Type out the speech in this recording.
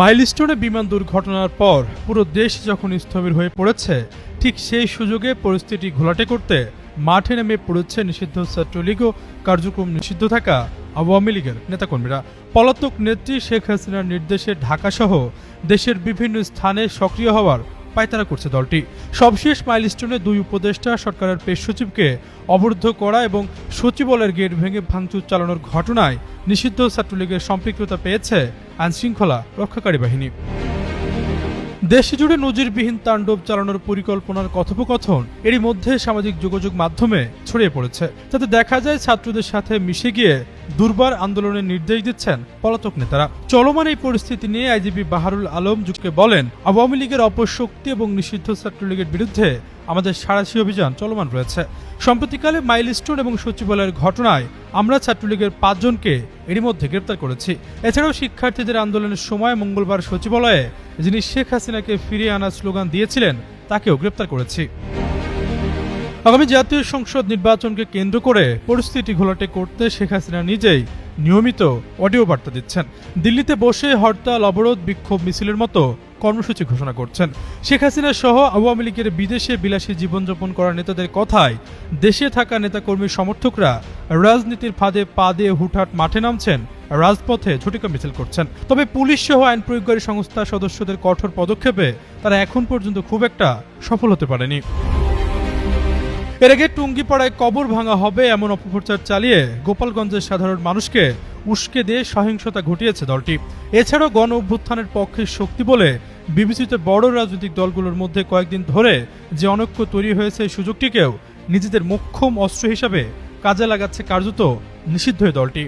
মাইলস্টোনে বিমান দুর্ঘটনার পর পুরো দেশ যখন স্থবির হয়ে পড়েছে, ঠিক সেই সুযোগে পরিস্থিতি ঘোলাটে করতে মাঠে নেমে পড়েছে নিষিদ্ধ ছাত্রলীগ ও কার্যক্রম নিষিদ্ধ থাকা আওয়ামী লীগের নেতাকর্মীরা। পলাতক নেত্রী শেখ হাসিনার নির্দেশে ঢাকাসহ দেশের বিভিন্ন স্থানে সক্রিয় হওয়ার পায়তারা করছে দলটি। সবশেষ মাইলস্টোনে দুই উপদেষ্টা, সরকারের পেশ সচিবকে অবরুদ্ধ করা এবং সচিবালয়ের গেট ভেঙে ভাঙচুর চালানোর ঘটনায় নিষিদ্ধ ছাত্রলীগের সম্পৃক্ততা পেয়েছে আইনশৃঙ্খলা রক্ষাকারী বাহিনী। দেশজুড়ে নজিরবিহীন তাণ্ডব চালানোর পরিকল্পনার কথোপকথন এরই মধ্যে সামাজিক যোগাযোগ মাধ্যমে ছড়িয়ে পড়েছে। যাতে দেখা যায় ছাত্রদের সাথে মিশে গিয়ে দুর্বার আন্দোলনের নির্দেশ দিচ্ছেন পলাতক নেতারা। চলমান এই পরিস্থিতি নিয়ে আইজিপি বাহারুল আলম যুগকে বলেন, আওয়ামী লীগের অপশক্তি এবং নিষিদ্ধ ছাত্রলীগের বিরুদ্ধে আমাদের সারাশি অভিযান চলমান রয়েছে। সম্প্রতিকালে মাইলস্টোন এবং সচিবালয়ের ঘটনায় আমরা ছাত্রলীগের পাঁচজনকে এরই মধ্যে গ্রেপ্তার করেছি। এছাড়াও শিক্ষার্থীদের আন্দোলনের সময় মঙ্গলবার সচিবালয়ে যিনি শেখ হাসিনাকে ফিরিয়ে আনার স্লোগান দিয়েছিলেন, তাকেও গ্রেপ্তার করেছি। আগামী জাতীয় সংসদ নির্বাচনকে কেন্দ্র করে পরিস্থিতি ঘোলাটে করতে শেখ হাসিনা নিজেই নিয়মিত অডিও বার্তা দিচ্ছেন। দিল্লিতে বসে হরতাল, অবরোধ, বিক্ষোভ, মিছিলের মতো কর্মসূচি ঘোষণা করছেন। শেখ হাসিনা সহ আওয়ামী লীগের বিদেশে বিলাসী জীবনযাপন করা নেতাদের কথায় দেশে থাকা নেতাকর্মীর সমর্থকরা রাজনীতির ফাঁদে পা দিয়ে হুটহাট মাঠে নামছেন, রাজপথে ঝটিকা মিছিল করছেন। তবে পুলিশ সহ আইন প্রয়োগকারী সংস্থার সদস্যদের কঠোর পদক্ষেপে তারা এখন পর্যন্ত খুব একটা সফল হতে পারেনি। এর আগে টুঙ্গিপাড়ায় কবর ভাঙা হবে এমন অপপ্রচার চালিয়ে গোপালগঞ্জের সাধারণ মানুষকে উস্কে দিয়ে সহিংসতা ঘটিয়েছে দলটি। এছাড়াও গণ অভ্যুত্থানের পক্ষে শক্তি বলে বিবেচিত বড় রাজনৈতিক দলগুলোর মধ্যে কয়েকদিন ধরে যে অনৈক্য তৈরি হয়েছে এই সুযোগটিকেও নিজেদের মোক্ষম অস্ত্র হিসাবে কাজে লাগাচ্ছে কার্যত নিষিদ্ধ দলটি।